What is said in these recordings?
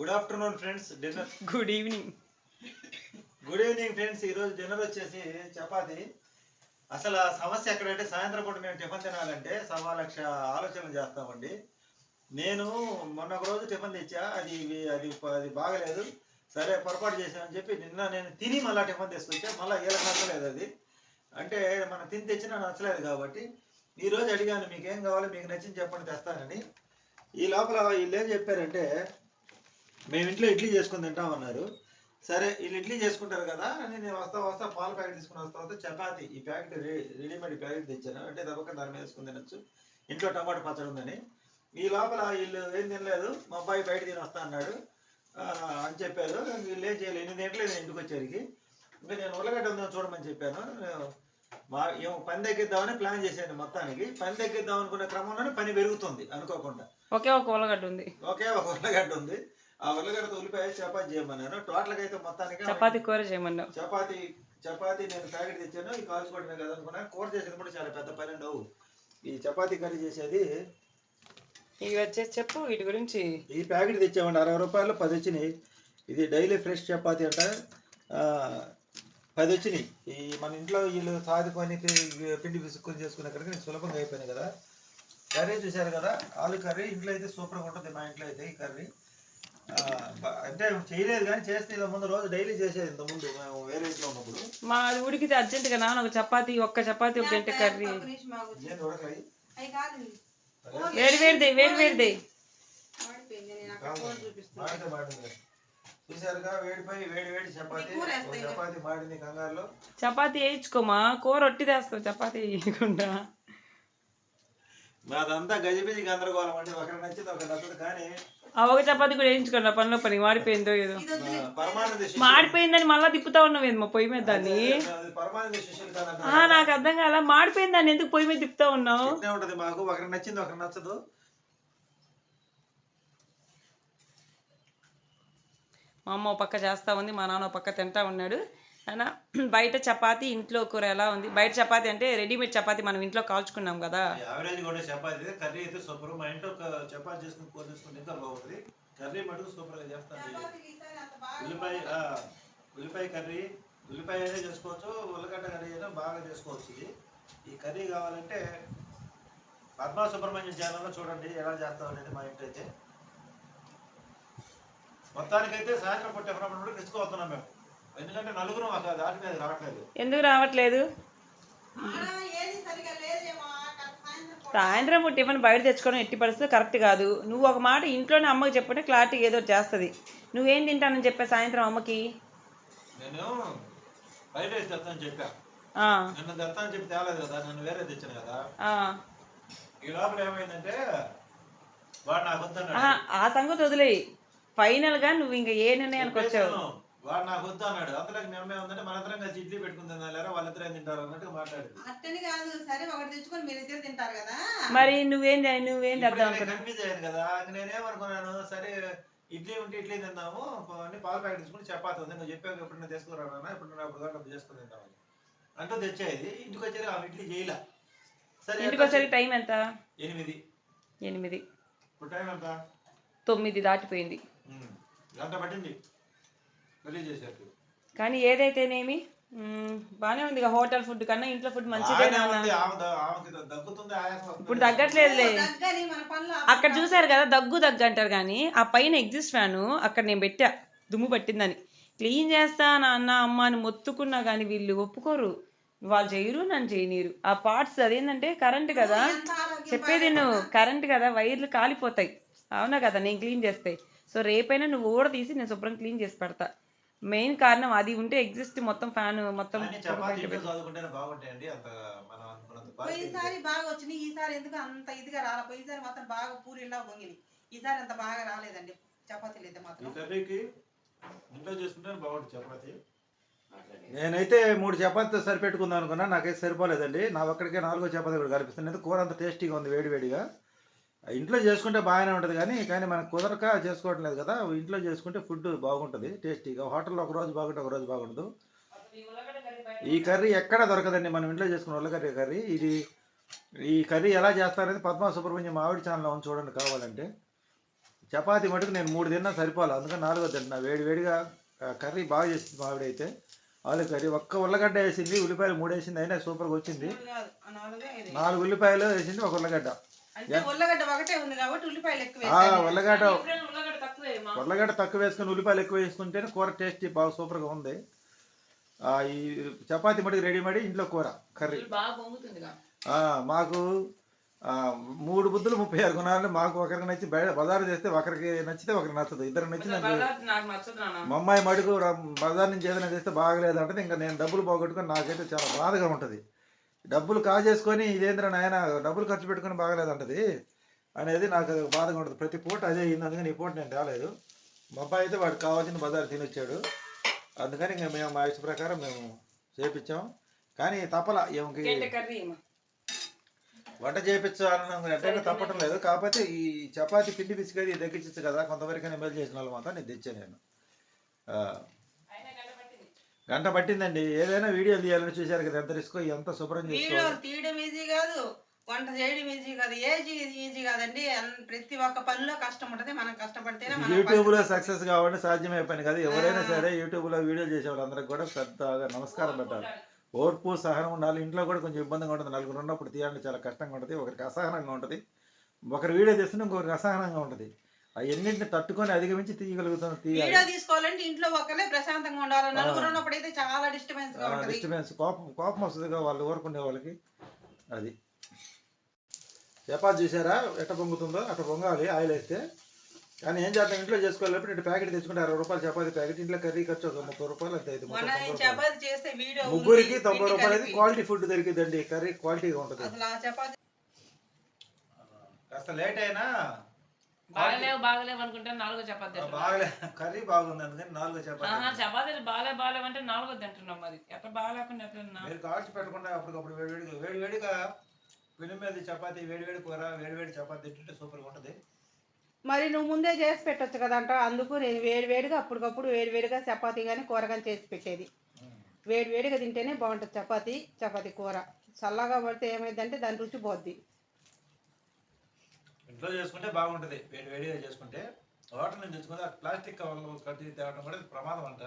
Good afternoon friends dinner good evening good evening friends ఈరోజు dinner వచ్చేసి చపాతి. అసలు ఆ సమస్య ఎక్కడంటే సాయంత్రం పూట మేము టిఫిన్ తినాలంటే సవా లక్ష ఆలోచనలు చేస్తామండి. నేను మొన్న ఒక రోజు టిఫిన్ తెచ్చా. అది అది అది బాగలేదు. సరే పొరపాటు చేశానని చెప్పి నిన్న నేను తిని మళ్ళీ టిఫిన్ తీసుకొచ్చా. మళ్ళీ వీళ్ళకి నచ్చలేదు అది. అంటే మనం తిని తెచ్చినా నచ్చలేదు కాబట్టి ఈ రోజు అడిగాను మీకు ఏం కావాలో? మీకు నచ్చింది చెప్పండి తెస్తానని. ఈ లోపల వీళ్ళు ఏం చెప్పారంటే మేము ఇంట్లో ఇడ్లీ చేసుకుని తింటామన్నారు సరే వీళ్ళు ఇడ్లీ చేసుకుంటారు కదా అని నేను వస్తా వస్తా పాల ప్యాకెట్ తీసుకుని వస్తా వస్తా చపాతి. ఈ ప్యాకెట్ రెడీ రెడీమేడ్ ప్యాకెట్ తెచ్చాను. అంటే తప్పక దాని మీద వేసుకుని తినొచ్చు. ఇంట్లో టమాటా పచ్చడి ఉందని. ఈ లోపల వీళ్ళు ఏం తినలేదు. మా అబ్బాయి బయట తిని వస్తా అన్నాడు. అని చెప్పారు. వీళ్ళు ఏం చేయలేదు. ఎనిమిది గంటలేదు ఇంటికి వచ్చేసరికి. ఇంకా నేను ఉల్లగడ్డ ఉందని చూడమని చెప్పాను. మా ఏమో పని తగ్గిద్దామని ప్లాన్ చేశాను మొత్తానికి. పని తగ్గిద్దాం అనుకునే క్రమంలోనే పని పెరుగుతుంది అనుకోకుండా. ఒకే ఒక ఉల్లగడ్డ ఉంది. ఒకే ఒక ఉల్లగడ్డ ఉంది. ఆ ఉల్లగడ్డతో ఉల్లిపాయ చపాతి చేయమన్నాను. టోటల్గా అయితే మొత్తానికి చపాతి కూర చేయమన్నావు. చపాతి చపాతి నేను ప్యాకెట్ తెచ్చాను. ఈ కాల్చుకోవడమే కదా అనుకున్నాను కూర చేసేది కూడా చాలా పెద్ద పని ఉండవు. ఈ చపాతి కర్రీ చేసేది ఇవి వచ్చేసి చెప్పు వీటి గురించి. ఈ ప్యాకెట్ తెచ్చామండి. అరవై రూపాయలు పది వచ్చినాయి. ఇది డైలీ ఫ్రెష్ చపాతి అంట. పది వచ్చినాయి. ఈ మన ఇంట్లో వీళ్ళు సాదుకొని పి- పిండి పిసుకొని చేసుకునే కనుక నేను సులభంగా అయిపోయినాయి కదా. కర్రీ చూశారు కదా? ఆలు కర్రీ ఇంట్లో అయితే సూపర్గా ఉంటుంది మా ఇంట్లో అయితే ఈ కర్రీ. అంటే చేయలేదు కానీ చేస్తే ఇలా ముందు రోజు డైలీ చేసేది ఇంత ముందు మేము వేరే ఇంట్లో ఉన్నప్పుడు. మా అది ఉడికితే అర్జెంటుగా నాన్న ఒక చపాతి ఒక్క చపాతి ఒక గంట కర్రీ. నేను ఉడకాయి వేడి వేడిదే వేడి వేడిదే. మాడితే మాడింది. చూసారుగా వేడిపై వేడి వేడి చపాతి వేయించుకోమా? కూర ఒట్టి తెస్తావు చపాతి వేయకుండా. మాదంతా గజిబిజి గందరగోళం అండి ఒకరికి నచ్చింది ఒకరికి నచ్చదు. కానీ ఆ ఒక చపాతి కూడా వేయించుకోండి పనిలో పని మాడిపోయిందో ఏదో. మాడిపోయిందని మళ్ళీ తిప్పుతా ఉన్నావు ఏంది మా పొయ్యి మీద దాన్ని? నాకు అర్థం కాల మాడిపోయింది దాన్ని ఎందుకు పొయ్యి మీద తిప్పుతా ఉన్నావు? మాకు ఒకరికి నచ్చింది ఒకరికి నచ్చదు. మా అమ్మ పక్క చేస్తా ఉంది మా నాన్న పక్క తింటా ఉన్నాడు. అయినా బయట చపాతి ఇంట్లో కూర ఎలా ఉంది? బయట చపాతి అంటే రెడీమేడ్ చపాతి మనం ఇంట్లో కాల్చుకున్నాం కదా. యావరేజ్ కూడా చపాతి కర్రీ అయితే సూపర్. మా ఇంట్లో ఒక చపాతి చేసుకుని కూర చేసుకుంటే ఇంకా బాగుంటుంది. కర్రీ మటుకు సూపర్గా చేస్తాను ఉల్లిపాయ ఆ, ఉల్లిపాయ కర్రీ ఉల్లిపాయ అయినా చేసుకోవచ్చు ఉల్లగడ్డ కర్రీ అయినా బాగా చేసుకోవచ్చు ఇది. ఈ కర్రీ కావాలంటే పద్మా సుబ్రహ్మణ్యం ఛానల్లో చూడండి ఎలా చేస్తాం అనేది మా ఇంట్లో అయితే. మొత్తానికైతే సాయంత్రం పూట టిఫిన్ అప్పుడు రిస్క్ అవుతున్నాం మేము. ఎందుకు రావట్లేదు? సాయంత్రం టిఫిన్ బయట తెచ్చుకోవడం ఎట్టి పరిస్థితి కరెక్ట్ కాదు. నువ్వు ఒక మాట ఇంట్లోనే అమ్మకి చెప్పుంటే క్లారిటీ ఏదో ఒకటి చేస్తుంది. నువ్వేం తింటానని చెప్పా సాయంత్రం అమ్మకి? నేను చెప్పా. ఆ, నిన్న తెస్తానని చెప్పి తేలేదు కదా నన్ను వేరే తెచ్చాను కదా. ఆ. ఈ లోపల ఏమైందంటే వాడు నాకు వద్దన్నాడు. ఆహా, ఆ సంగతి వదిలేయి. ఫైనల్గా నువ్వు ఇంకా ఏ నిర్ణయానికి వచ్చావు. వాడు నాకు వద్దు అన్నాడు. అంతలోకి నిర్ణయం ఉందంటే మనందరం కలిసి ఇడ్లీ పెట్టుకుందాం లేరా వాళ్ళిద్దరు తింటారు అన్నట్టుగా మాట్లాడింది. అట్టని కాదు. సరే ఒకటి తెచ్చుకొని మీరు ఇద్దరు తింటారు కదా. మరి నువ్వేం నువ్వేం కన్ఫ్యూజ్ అయ్యాను కదా. నేనేమనుకున్నాను సరే ఇడ్లీ ఉంటే ఇడ్లీ తిందాము. అన్ని పాల ప్యాకెట్ తీసుకుని చపాతి ఉంది. నువ్వు చెప్పాక ఎప్పుడు నేను తీసుకురానా ఇప్పుడు నేను అప్పుడు దాకా చేసుకుని తిందామని అంటూ తెచ్చేది. ఇంటికి వచ్చేది ఆ ఇడ్లీ చేయలే. సరే ఇంటికి వచ్చేసరికి టైం ఎంత? ఎనిమిది. ఎనిమిది. ఇప్పుడు టైం ఎంత? తొమ్మిది దాటిపోయింది. గంట పట్టింది? కానీ ఏదైతేనేమి బానే ఉంది ఇక హోటల్ ఫుడ్ కన్నా ఇంట్లో ఫుడ్ మంచిదే బాగానే. ఇప్పుడు తగ్గట్లేదులే దగ్గని మన పనులు అక్కడ చూసారు కదా దగ్గు దగ్గు అంటారు కానీ ఆ పైన ఎగ్జిస్ట్ ఫ్యాను అక్కడ నేను పెట్టా దుమ్ము పట్టిందని. క్లీన్ చేస్తా నాన్న అమ్మ అని మొత్తుకున్నా కానీ వీళ్ళు ఒప్పుకోరు. వాళ్ళు చేయరు నన్ను చేయనీరు ఆ పార్ట్స్ అదేంటంటే కరెంట్ కదా. చెప్పేది నువ్వు కరెంట్ కదా వైర్లు కాలిపోతాయి. అవునా కదా నేను క్లీన్ చేస్తే. సో రేపైనా నువ్వు ఊడ తీసి నేను శుభ్రం క్లీన్ చేసి పెడతా. మెయిన్ కారణం అది ఉంటే ఎగ్జిస్ట్ మొత్తం ఫ్యాన్ మొత్తం పోయినసారి బాగా వచ్చినాయి ఈసారి ఎందుకు అంత ఇదిగా రాలే? పోయినసారి మాత్రం బాగా పూరిలా పొంగినాయి ఈసారి అంత బాగా రాలేదండి. చపాతీలు అయితే మాత్రం. ఇంట్లో చేసుకుంటే బాగుంటుంది చపాతీ. నేనైతే మూడు చపాతీతో సరిపెట్టుకుందాం అనుకున్నా నాకైతే సరిపోలేదండి. నా ఒక్కడికే నాలుగో చపాతీ కూడా కనిపిస్తుంది కూర అంత టేస్టీగా ఉంది వేడివేడిగా ఇంట్లో చేసుకుంటే బాగానే ఉంటుంది కానీ కానీ మనకు కుదరక చేసుకోవట్లేదు లేదు కదా. ఇంట్లో చేసుకుంటే ఫుడ్ బాగుంటుంది టేస్టీగా. హోటల్లో ఒక రోజు బాగుంటే ఒక రోజు బాగుండదు. ఈ కర్రీ ఎక్కడ దొరకదండి? మనం ఇంట్లో చేసుకున్న ఉల్లకర్రీ కర్రీ. ఇది ఈ కర్రీ ఎలా చేస్తారనేది పద్మా సుబ్రహ్మణ్యం మావిడి ఛానల్లో ఉంది చూడండి కావాలంటే. చపాతి మటుకు నేను మూడు తిన్నా సరిపోవాలి. అందుకని నాలుగో తింటున్నా. వేడి వేడిగా కర్రీ బాగా చేసింది మా ఆవిడైతే ఆలు కర్రీ. ఒక్క ఉల్లగడ్డ వేసింది ఉల్లిపాయలు మూడు వేసింది అయినా సూపర్గా వచ్చింది. నాలుగే ఉల్లిపాయలు వేసింది ఒక ఉల్లగడ్డ. ఉల్లగడ్డ. ఉల్లగడ్డ తక్కువే మా. ఉల్లగడ్డ తక్కువ వేసుకుని ఉల్లిపాయలు ఎక్కువ వేసుకుంటేనే కూర టేస్టీ బాగా సూపర్గా ఉంది. ఆ, ఈ చపాతి మటుకు రెడీ మడి ఇంట్లో కూర కర్రీ. మాకు ఆ, మూడు బుద్ధులు ముప్పై ఆరు కొనాలని మాకు ఒకరికి నచ్చి బయట బజారు చేస్తే ఒకరికి నచ్చితే ఒకరికి నచ్చదు. నచ్చదు నాన్న. మా అమ్మాయి మడుగు ర- బజార్ నుంచి ఏదైనా చేస్తే బాగలేదు అంటే ఇంకా నేను డబ్బులు పోగొట్టుకొని నాకైతే చాలా బాధగా ఉంటుంది. డబ్బులు కాజేసుకొని ఇదేంద్ర నాయన డబ్బులు ఖర్చు పెట్టుకొని బాగలేదు అంటది అనేది నాకు అది బాధగా ఉంటుంది. ప్రతి పూట అదే అయింది అందుకని ఈ పూట నేను రాలేదు. మా అబ్బాయి అయితే వాడికి కావాల్సిన బజార్ తినొచ్చాడు. అందుకని ఇంకా మేము మా ఇష్ట ప్రకారం మేము చేపించాం. కానీ తప్పల ఏమికి అమ్మా? వంట చేయించాలన్న ఎట్టయినా తప్పటం లేదు. కాకపోతే ఈ చపాతి పిండి పిసికేది దక్కించచ్చు కదా కొంతవరకు మేలు చేసిన వాళ్ళు మాత్రం నేను తెచ్చాను నేను. గంట పట్టిందండి. ఏదైనా వీడియో తీయాలని చూశారు కదా ఎంత రిస్క్ ఎంత శుభ్రం వీడియో తీయడం ఈజీ కాదు వంట చేయడం ఈజీ కాదు ఏజీ ఈజీ కాదండి. ప్రతి ఒక్క పనిలో కష్టం ఉంటుంది మనం కష్టపడితేనే యూట్యూబ్లో సక్సెస్ కావాలంటే సాధ్యమే పని కదా. ఎవరైనా సరే యూట్యూబ్లో వీడియోలు చేసే వాళ్ళందరికి కూడా పెద్దగా నమస్కారం పెట్టాలి. ఓర్పు సహనం ఉండాలి. ఇంట్లో కూడా కొంచెం ఇబ్బందిగా ఉంటుంది. నలుగురు ఉన్నప్పుడు తీయాలంటే చాలా కష్టంగా ఉంటుంది. ఒకరికి అసహనంగా ఉంటుంది. ఒకరి వీడియో తీస్తుంటే ఇంకొకరికి అసహనంగా ఉంటుంది. అవన్నింటిని తట్టుకొని అధిగమించి తీయగలుగుతాం తీయాలి. వీడియో తీసుకోవాలంటే ఇంట్లో ఒక్కరే ప్రశాంతంగా ఉండాలి నలుగురు ఉన్నప్పుడు అయితే చాలా డిస్టర్బెన్స్ కోపం కోపం వస్తుందిగా వాళ్ళు ఊరుకునే వాళ్ళకి. అది. చపాతి చూసారా? ఎట్ట పొంగుతుందో? అట్ట పొంగాలి ఆయిల్ వేస్తే. కానీ ఏం చేద్దాం? ఇంట్లో చేసుకోవాలి ఇటు ప్యాకెట్ తెచ్చుకుంటే అరవై రూపాయలు చపాతి ప్యాకెట్ ఇంట్లో కర్రీ ఖర్చు ఒక ముప్పై రూపాయలు అంతే ఉంది, ముగ్గురికి తొంభై రూపాయలు. క్వాలిటీ ఫుడ్ దొరికిందండి కర్రీ క్వాలిటీగా ఉంటుంది. కాస్త లేట్ అయినా బాగలేవు బాగలేవు అనుకుంటే నాలుగో చపాతి. బాగలే కర్రీ బాగుంది అందుకని నాలుగో చపాతి చపాతీలు బాలే బాలేవు అంటే నాలుగో తింటున్నాం మరి. ఎట్లా బాగాలేకుండా ఎట్లా? మీరు కాల్చి పెట్టకుండా అప్పటికప్పుడు వేడివేడిగా వేడివేడిగా పెను మీద చపాతి వేడివేడి కూర వేడివేడి చపాతి తింటుంటే సూపర్గా ఉంటుంది. మరి నువ్వు ముందే చేసి పెట్టొచ్చు కదంట అందుకు నేను వేడి వేడిగా అప్పటికప్పుడు వేడి వేడిగా చపాతీ కానీ కూర కానీ చేసి పెట్టేది. వేడి వేడిగా తింటేనే బాగుంటుంది చపాతీ చపాతీ కూర. చల్లగా పడితే ఏమైందంటే దాని రుచి పోద్ది. ఇంట్లో చేసుకుంటే బాగుంటుంది. వేడి వేడిగా చేసుకుంటే హోటల్ నుంచి తెచ్చుకుంటే ఆ ప్లాస్టిక్ కవర్లు కట్టి తేవడం కూడా ప్రమాదం అంట.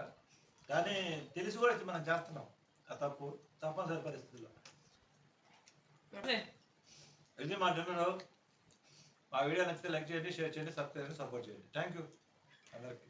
కానీ తెలిసి కూడా ఇది మనం చేస్తున్నాం. ఆ తప్పు తప్పనిసరి పరిస్థితుల్లో. ఇది మా డిన్నర్. మా వీడియో నచ్చితే లైక్ చేయండి షేర్ చేయండి సబ్స్క్రైబ్ చేయండి సపోర్ట్ చేయండి. థ్యాంక్ యూ అందరికీ.